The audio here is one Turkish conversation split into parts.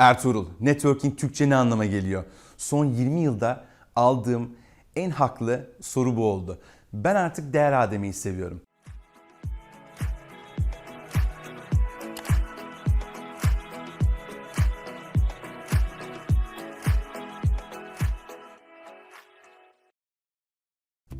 Ertuğrul, networking Türkçe ne anlama geliyor? Son 20 yılda aldığım en haklı soru bu oldu. Ben artık değer ademeyi seviyorum.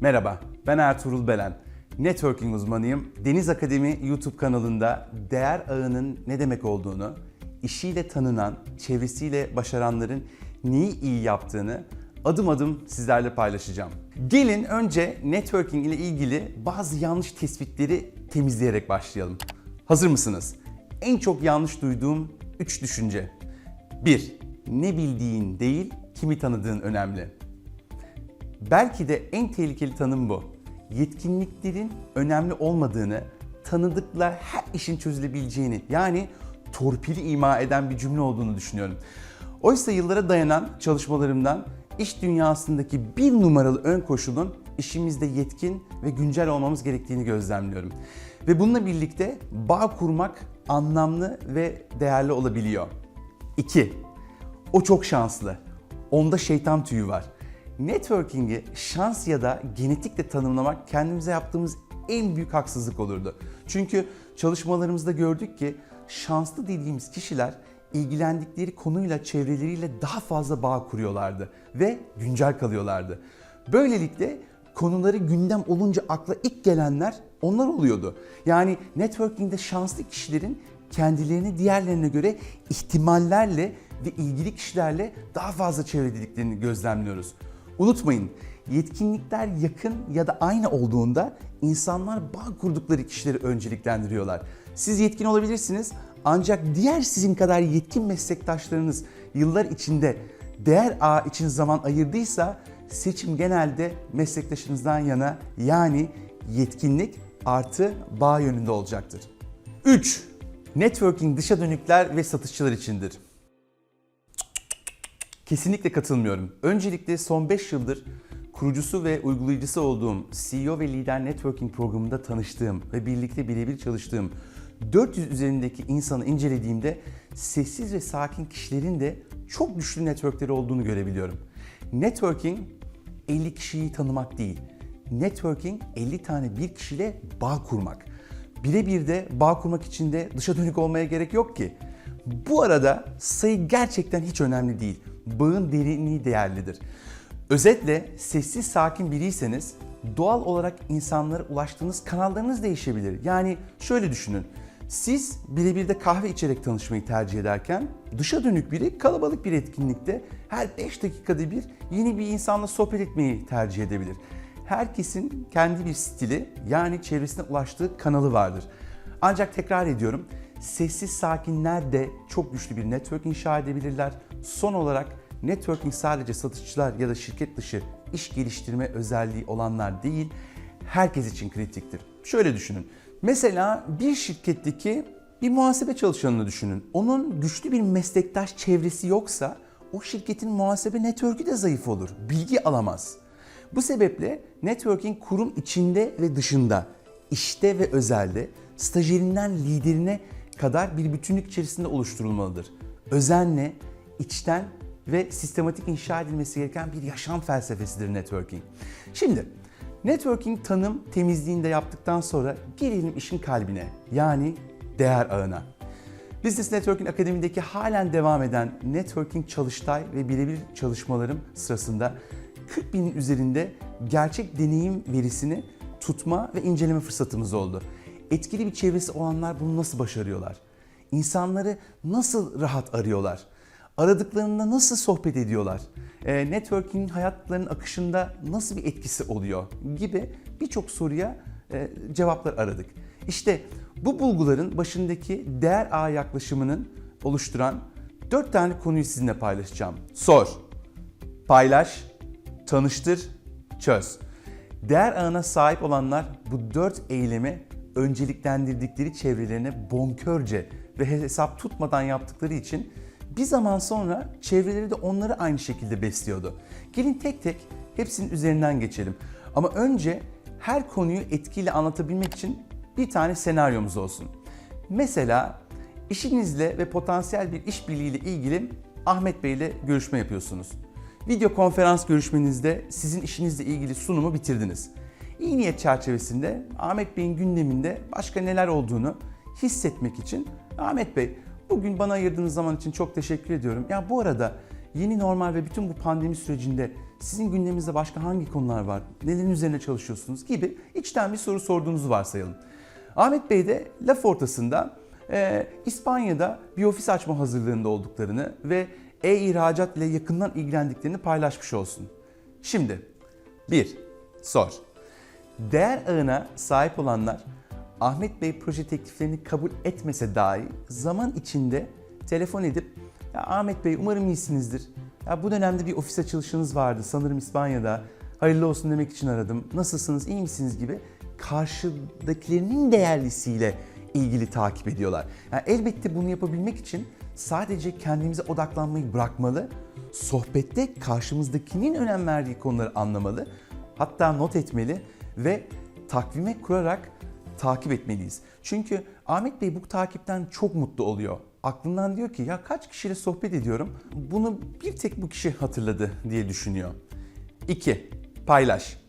Merhaba, ben Ertuğrul Belen. Networking uzmanıyım. Deniz Akademi YouTube kanalında değer ağının ne demek olduğunu, işiyle tanınan, çevresiyle başaranların neyi iyi yaptığını adım adım sizlerle paylaşacağım. Gelin önce networking ile ilgili bazı yanlış tespitleri temizleyerek başlayalım. Hazır mısınız? En çok yanlış duyduğum 3 düşünce. 1. Ne bildiğin değil, kimi tanıdığın önemli. Belki de en tehlikeli tanım bu. Yetkinliklerin önemli olmadığını, tanıdıkla her işin çözülebileceğini yani torpili ima eden bir cümle olduğunu düşünüyorum. Oysa yıllara dayanan çalışmalarımdan iş dünyasındaki bir numaralı ön koşulun işimizde yetkin ve güncel olmamız gerektiğini gözlemliyorum. Ve bununla birlikte bağ kurmak anlamlı ve değerli olabiliyor. 2. O çok şanslı. Onda şeytan tüyü var. Networking'i şans ya da genetikle tanımlamak kendimize yaptığımız en büyük haksızlık olurdu. Çünkü çalışmalarımızda gördük ki şanslı dediğimiz kişiler ilgilendikleri konuyla çevreleriyle daha fazla bağ kuruyorlardı ve güncel kalıyorlardı. Böylelikle konuları gündem olunca akla ilk gelenler onlar oluyordu. Yani networking'de şanslı kişilerin kendilerini diğerlerine göre ihtimallerle ve ilgili kişilerle daha fazla çevrelediklerini gözlemliyoruz. Unutmayın, yetkinlikler yakın ya da aynı olduğunda insanlar bağ kurdukları kişileri önceliklendiriyorlar. Siz yetkin olabilirsiniz ancak diğer sizin kadar yetkin meslektaşlarınız yıllar içinde değer ağ için zaman ayırdıysa seçim genelde meslektaşınızdan yana yani yetkinlik artı bağ yönünde olacaktır. 3. Networking dışa dönükler ve satışçılar içindir. Kesinlikle katılmıyorum. Öncelikle son 5 yıldır kurucusu ve uygulayıcısı olduğum CEO ve Lider Networking programında tanıştığım ve birlikte birebir çalıştığım 400 üzerindeki insanı incelediğimde sessiz ve sakin kişilerin de çok güçlü networkleri olduğunu görebiliyorum. Networking 50 kişiyi tanımak değil. Networking 50 tane bir kişiyle bağ kurmak. Birebir de bağ kurmak için de dışa dönük olmaya gerek yok ki. Bu arada sayı gerçekten hiç önemli değil. Bağın derinliği değerlidir. Özetle sessiz sakin biriyseniz doğal olarak insanlara ulaştığınız kanallarınız değişebilir. Yani şöyle düşünün. Siz birebir de kahve içerek tanışmayı tercih ederken dışa dönük biri kalabalık bir etkinlikte her 5 dakikada bir yeni bir insanla sohbet etmeyi tercih edebilir. Herkesin kendi bir stili yani çevresine ulaştığı kanalı vardır. Ancak tekrar ediyorum sessiz sakinler de çok güçlü bir network inşa edebilirler. Son olarak networking sadece satışçılar ya da şirket dışı iş geliştirme özelliği olanlar değil, herkes için kritiktir. Şöyle düşünün. Mesela bir şirketteki bir muhasebe çalışanını düşünün. Onun güçlü bir meslektaş çevresi yoksa o şirketin muhasebe network'ü de zayıf olur. Bilgi alamaz. Bu sebeple networking kurum içinde ve dışında, işte ve özelde, stajyerinden liderine kadar bir bütünlük içerisinde oluşturulmalıdır. Özenle, içten ve sistematik inşa edilmesi gereken bir yaşam felsefesidir networking. Şimdi networking tanım temizliğini de yaptıktan sonra gelelim işin kalbine yani değer ağına. Business Networking Akademi'deki halen devam eden networking çalıştay ve birebir çalışmalarım sırasında 40 binin üzerinde gerçek deneyim verisini tutma ve inceleme fırsatımız oldu. Etkili bir çevresi olanlar bunu nasıl başarıyorlar? İnsanları nasıl rahat arıyorlar? Aradıklarında nasıl sohbet ediyorlar? E, networking hayatlarının akışında nasıl bir etkisi oluyor? Gibi birçok soruya e, cevaplar aradık. İşte bu bulguların başındaki değer ağ yaklaşımının oluşturan dört tane konuyu sizinle paylaşacağım. Sor, paylaş, tanıştır, çöz. Değer ağına sahip olanlar bu dört eylemi önceliklendirdikleri çevrelerine bonkörce ve hesap tutmadan yaptıkları için bir zaman sonra çevreleri de onları aynı şekilde besliyordu. Gelin tek tek hepsinin üzerinden geçelim. Ama önce her konuyu etkiyle anlatabilmek için bir tane senaryomuz olsun. Mesela İşinizle ve potansiyel bir işbirliğiyle ilgili Ahmet Bey ile görüşme yapıyorsunuz. Video konferans görüşmenizde sizin işinizle ilgili sunumu bitirdiniz. İyi niyet çerçevesinde Ahmet Bey'in gündeminde başka neler olduğunu hissetmek için Ahmet Bey bugün bana ayırdığınız zaman için çok teşekkür ediyorum. Ya bu arada yeni normal ve bütün bu pandemi sürecinde sizin gündeminizde başka hangi konular var? Nelerin üzerine çalışıyorsunuz gibi içten bir soru sorduğunuzu varsayalım. Ahmet Bey de laf ortasında e, İspanya'da bir ofis açma hazırlığında olduklarını ve e-ihracat ile yakından ilgilendiklerini paylaşmış olsun. Şimdi 1. Sor. Değer ağına sahip olanlar Ahmet Bey proje tekliflerini kabul etmese dahi zaman içinde telefon edip ya Ahmet Bey umarım iyisinizdir. Ya bu dönemde bir ofis açılışınız vardı sanırım İspanya'da. Hayırlı olsun demek için aradım. Nasılsınız, iyi misiniz gibi karşıdakilerinin değerlisiyle ilgili takip ediyorlar. Yani elbette bunu yapabilmek için sadece kendimize odaklanmayı bırakmalı, sohbette karşımızdakinin önem verdiği konuları anlamalı, hatta not etmeli ve takvime kurarak takip etmeliyiz. Çünkü Ahmet Bey bu takipten çok mutlu oluyor. Aklından diyor ki ya kaç kişiyle sohbet ediyorum bunu bir tek bu kişi hatırladı diye düşünüyor. 2. Paylaş.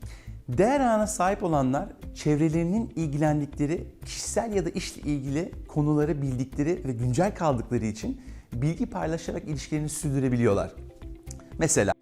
Değer ağına sahip olanlar çevrelerinin ilgilendikleri kişisel ya da işle ilgili konuları bildikleri ve güncel kaldıkları için bilgi paylaşarak ilişkilerini sürdürebiliyorlar. Mesela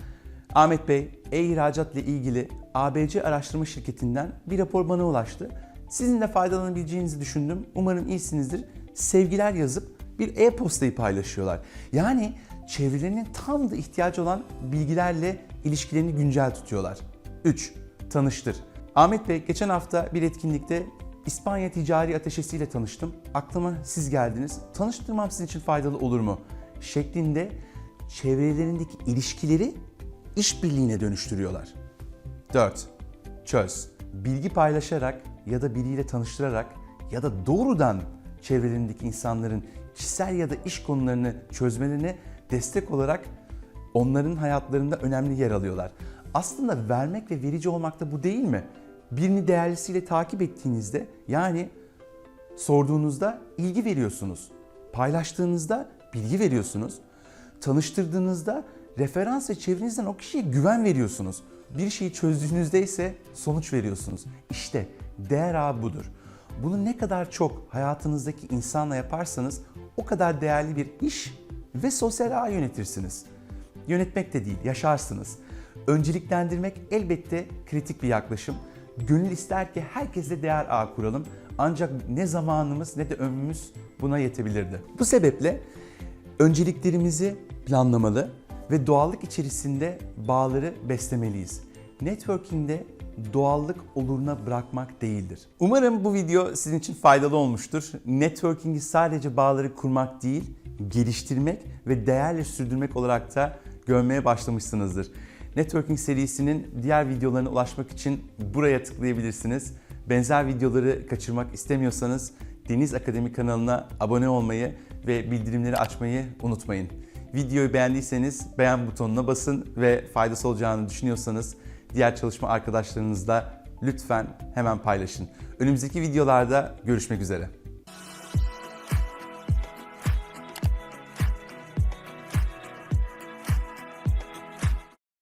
Ahmet Bey e-ihracat ilgili ABC araştırma şirketinden bir rapor bana ulaştı. Sizin de faydalanabileceğinizi düşündüm. Umarım iyisinizdir. Sevgiler yazıp bir e-postayı paylaşıyorlar. Yani çevrelerinin tam da ihtiyacı olan bilgilerle ilişkilerini güncel tutuyorlar. 3. Tanıştır. Ahmet Bey geçen hafta bir etkinlikte İspanya Ticari Ateşesi tanıştım. Aklıma siz geldiniz. Tanıştırmam sizin için faydalı olur mu? Şeklinde çevrelerindeki ilişkileri işbirliğine dönüştürüyorlar. 4. Çöz. Bilgi paylaşarak ya da biriyle tanıştırarak ya da doğrudan çevrelerindeki insanların kişisel ya da iş konularını çözmelerine destek olarak onların hayatlarında önemli yer alıyorlar. Aslında vermek ve verici olmak da bu değil mi? Birini değerlisiyle takip ettiğinizde yani sorduğunuzda ilgi veriyorsunuz. Paylaştığınızda bilgi veriyorsunuz. Tanıştırdığınızda referans ve çevrenizden o kişiye güven veriyorsunuz. Bir şeyi çözdüğünüzde ise sonuç veriyorsunuz. İşte değer ağı budur. Bunu ne kadar çok hayatınızdaki insanla yaparsanız o kadar değerli bir iş ve sosyal ağ yönetirsiniz. Yönetmek de değil, yaşarsınız. Önceliklendirmek elbette kritik bir yaklaşım. Gönül ister ki herkesle değer ağı kuralım. Ancak ne zamanımız ne de ömrümüz buna yetebilirdi. Bu sebeple önceliklerimizi planlamalı ve doğallık içerisinde bağları beslemeliyiz. Networking'de doğallık oluruna bırakmak değildir. Umarım bu video sizin için faydalı olmuştur. Networking'i sadece bağları kurmak değil, geliştirmek ve değerle sürdürmek olarak da görmeye başlamışsınızdır. Networking serisinin diğer videolarına ulaşmak için buraya tıklayabilirsiniz. Benzer videoları kaçırmak istemiyorsanız Deniz Akademi kanalına abone olmayı ve bildirimleri açmayı unutmayın. Videoyu beğendiyseniz beğen butonuna basın ve faydası olacağını düşünüyorsanız diğer çalışma arkadaşlarınızla lütfen hemen paylaşın. Önümüzdeki videolarda görüşmek üzere.